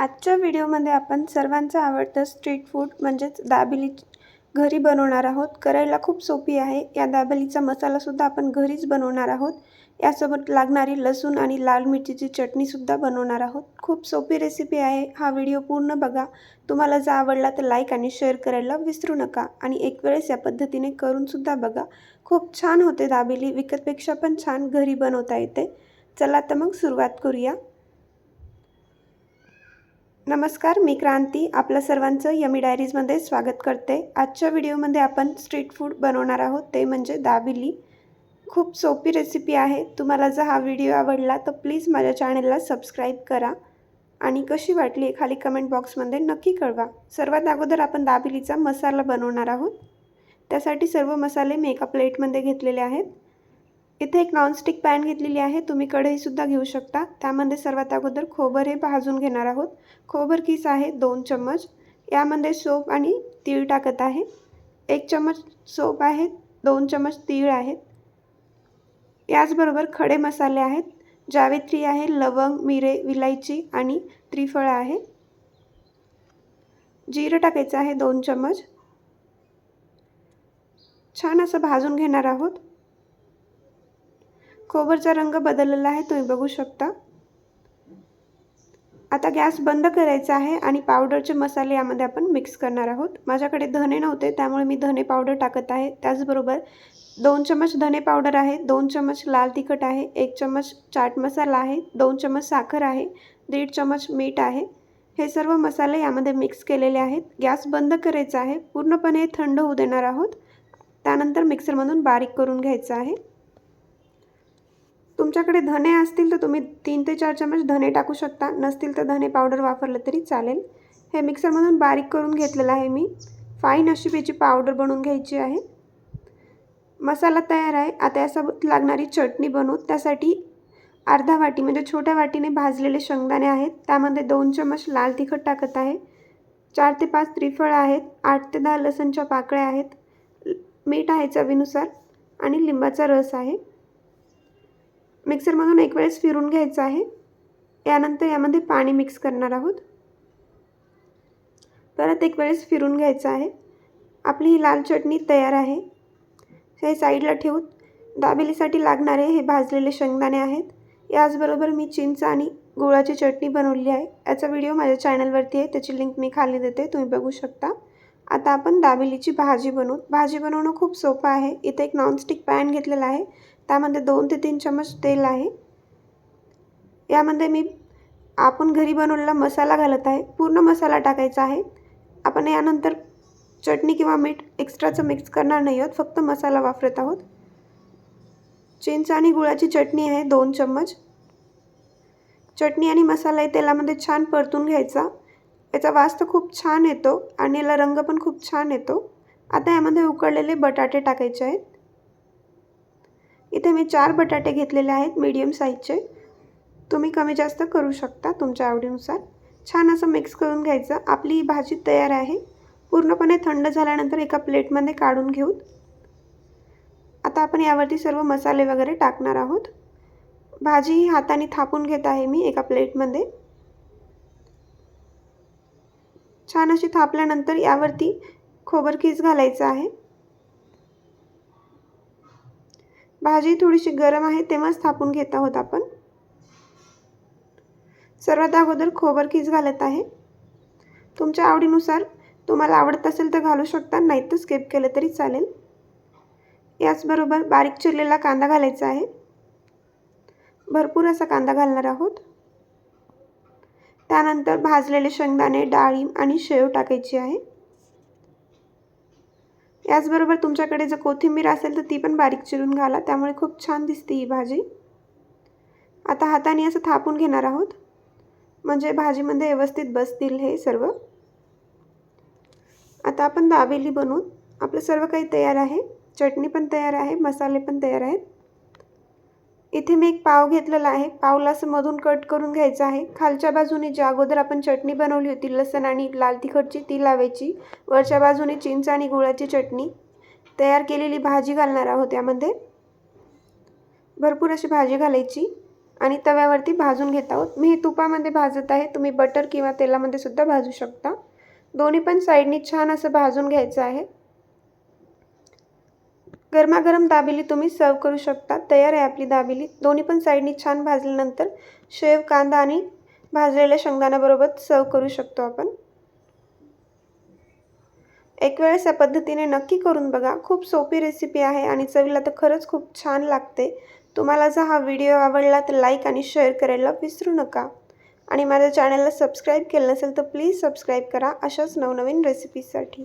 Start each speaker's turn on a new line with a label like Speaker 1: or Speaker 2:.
Speaker 1: आजच्या व्हिडिओमध्ये आपण सर्वांचं आवडतं स्ट्रीट फूड म्हणजेच दाबेली घरी बनवणार आहोत. करायला खूप सोपी आहे. या दाबेलीचा मसालासुद्धा आपण घरीच बनवणार आहोत. यासोबत लागणारी लसूण आणि लाल मिरचीची चटणीसुद्धा बनवणार आहोत. खूप सोपी रेसिपी आहे. हा व्हिडिओ पूर्ण बघा. तुम्हाला जर आवडला तर लाईक आणि शेअर करायला विसरू नका. आणि एक वेळेस या पद्धतीने करूनसुद्धा बघा. खूप छान होते दाबेली. विकतपेक्षा पण छान घरी बनवता येते. चला तर मग सुरुवात करूया. नमस्कार मी क्रांती. आपल्या सर्वांचं यमी डायरीजमध्ये स्वागत करते. आजच्या व्हिडिओमध्ये आपण स्ट्रीट फूड बनवणार आहोत. ते म्हणजे दाबिली. खूप सोपी रेसिपी आहे. तुम्हाला जर हा व्हिडिओ आवडला तर प्लीज माझ्या चॅनलला सबस्क्राईब करा आणि कशी वाटली खाली कमेंट बॉक्समध्ये नक्की कळवा. सर्वात अगोदर आपण दाबिलीचा मसाला बनवणार आहोत. त्यासाठी सर्व मसाले मी एका प्लेटमध्ये घेतलेले आहेत. इथे एक नॉनस्टिक पॅन घेतलेली आहे. तुम्ही कढईसुद्धा घेऊ शकता. त्यामध्ये सर्वात अगोदर खोबर हे भाजून घेणार आहोत. खोबर किस आहे? दोन चम्मच. यामध्ये सोप आणि तीळ टाकत आहे. एक चम्मच सोप आहे. दोन चम्मच तीळ आहेत याचबरोबर खडे मसाले आहेत. जावेत्री आहे लवंग मिरे विलायची आणि त्रिफळ आहे. जिरं टाकायचं आहे दोन चम्मच. छान असं भाजून घेणार आहोत. खोबरचा रंग बदललेला आहे तुम्ही बघू शकता. आता गॅस बंद करायचा आहे आणि पावडरचे मसाले यामध्ये आपण मिक्स करणार आहोत. माझ्याकडे धने नव्हते त्यामुळे मी धने पावडर टाकत आहे. त्याचबरोबर दोन चम्मच धने पावडर आहे दोन चम्मच लाल तिखट आहे एक चम्मच चाट मसाला आहे दोन चम्मच साखर आहे दीड चम्मच मीठ आहे. हे सर्व मसाले यामध्ये मिक्स केलेले आहेत. गॅस बंद करायचा आहे पूर्णपणे थंड होऊ देणार आहोत. त्यानंतर मिक्सरमधून बारीक करून घ्यायचं आहे. तुमच्याकडे धने असतील तर तुम्ही तीन ते चार चमच धने टाकू शकता. नसतील तर धने पावडर वापरलं तरी चालेल. हे मिक्सरमधून बारीक करून घेतलेलं आहे मी. फाईन अशी याची पावडर बनवून घ्यायची आहे. मसाला तयार आहे. आता यासोबत लागणारी चटणी बनवू. त्यासाठी अर्धा वाटी म्हणजे छोट्या वाटीने भाजलेले शेंगदाणे आहेत. त्यामध्ये दोन चमच लाल तिखट टाकत आहे. चार ते पाच त्रिफळ आहेत. आठ ते दहा लसणच्या पाकळ्या आहेत. मीठ आहे चवीनुसार. आणि लिंबाचा रस आहे. मिक्सरमधून एक वेळेस फिरून घ्यायचं आहे. यानंतर यामध्ये पाणी मिक्स करणार आहोत. परत एक वेळेस फिरून घ्यायचं आहे. आपली ही लाल चटणी तयार आहे. हे साईडला ठेवून दाबेलीसाठी लागणारे हे भाजलेले शेंगदाणे आहेत. याचबरोबर मी चिंच आणि गुळाची चटणी बनवली आहे. याचा व्हिडिओ माझ्या चॅनलवरती आहे. त्याची लिंक मी खाली देते. तुम्ही बघू शकता. आता आपण दाबेलीची भाजी बनवू. भाजी बनवणं खूप सोपं आहे. इथे एक नॉनस्टिक पॅन घेतलेला आहे. त्यामध्ये दोन ते तीन चम्मच तेल आहे. यामध्ये मी आपण घरी बनवलेला मसाला घालत आहे. पूर्ण मसाला टाकायचा आहे. आपण यानंतर चटणी किंवा मीठ एक्स्ट्राचं मिक्स करणार नाही आहोत. फक्त मसाला वापरत आहोत. चिंच आणि गुळाची चटणी आहे दोन चम्मच. चटणी आणि मसाला हे तेलामध्ये छान परतून घ्यायचा. याचा वास तर खूप छान येतो आणि याला रंग पण खूप छान येतो. आता यामध्ये उकडलेले बटाटे टाकायचे आहेत. इथे मी चार बटाटे घेतलेले आहेत मीडियम साईजचे तुम्ही कमी जास्त करू शकता तुमच्या आवडीनुसार. छान असं मिक्स करून घ्यायचं. आपली ही भाजी तयार आहे. पूर्णपणे थंड झाल्यानंतर एका प्लेटमध्ये काढून घेऊ आता आपण यावरती सर्व मसाले वगैरे टाकणार आहोत. भाजी ही हाताने थापून घेत आहे मी एका प्लेटमध्ये. छान अशी थापल्यानंतर यावरती खोबर खीस घालायचं आहे. भाजी थोडीशी गरम आहे तेव्हाच थापून घेत आहोत आपण. सर्वात अगोदर खोबर खीस घालत आहे? तुमच्या आवडीनुसार तुम्हाला आवडत असेल तर घालू शकता नाही तर स्किप केलं तरी चालेल. याचबरोबर बारीक चिरलेला कांदा घालायचा आहे. भरपूर असा कांदा घालणार आहोत. त्यानंतर भाजलेले शेंगदाणे डाळी आणि शेव टाकायची आहे. याचबरोबर तुमच्याकडे जर कोथिंबीर असेल तर ती पण बारीक चिरून घाला. त्यामुळे खूप छान दिसते ही भाजी. आता हाताने असं थापून घेणार आहोत. म्हणजे भाजीमध्ये व्यवस्थित बसतील हे सर्व. आता आपण दाबेली बनवून आपलं सर्व काही तयार आहे. चटणी पण तयार आहे. मसाले पण तयार आहेत. इथे मी एक पाव घेतलेला आहे. पावला असं मधून कट करून घ्यायचं आहे. खालच्या बाजूने ज्या अगोदर आपण चटणी बनवली होती लसण आणि लाल तिखटची ती लावायची. वरच्या बाजूने चिंच आणि गुळाची चटणी तयार केलेली भाजी घालणार आहोत यामध्ये भरपूर अशी भाजी घालायची आणि तव्यावरती भाजून घेत आहोत. मी हे तुपामध्ये भाजत आहे. तुम्ही बटर किंवा तेलामध्ये सुद्धा भाजू शकता. दोन्ही पण साईडनी छान असं भाजून घ्यायचं आहे. गरमागरम दाबेली तुम्ही सर्व करू शकता. तयार आहे आपली दाबेली. दोन्ही पण साईडनी छान भाजल्यानंतर शेव कांदा आणि भाजलेल्या शेंगदाण्याबरोबर सर्व करू शकतो आपण. एक वेळेस या पद्धतीने नक्की करून बघा. खूप सोपी रेसिपी आहे आणि चवीला तर खरंच खूप छान लागते. तुम्हाला जर हा व्हिडिओ आवडला तर लाईक आणि शेअर करायला विसरू नका. आणि माझ्या चॅनलला सबस्क्राईब केलं नसेल तर प्लीज सबस्क्राईब करा. अशाच नवनवीन रेसिपीसाठी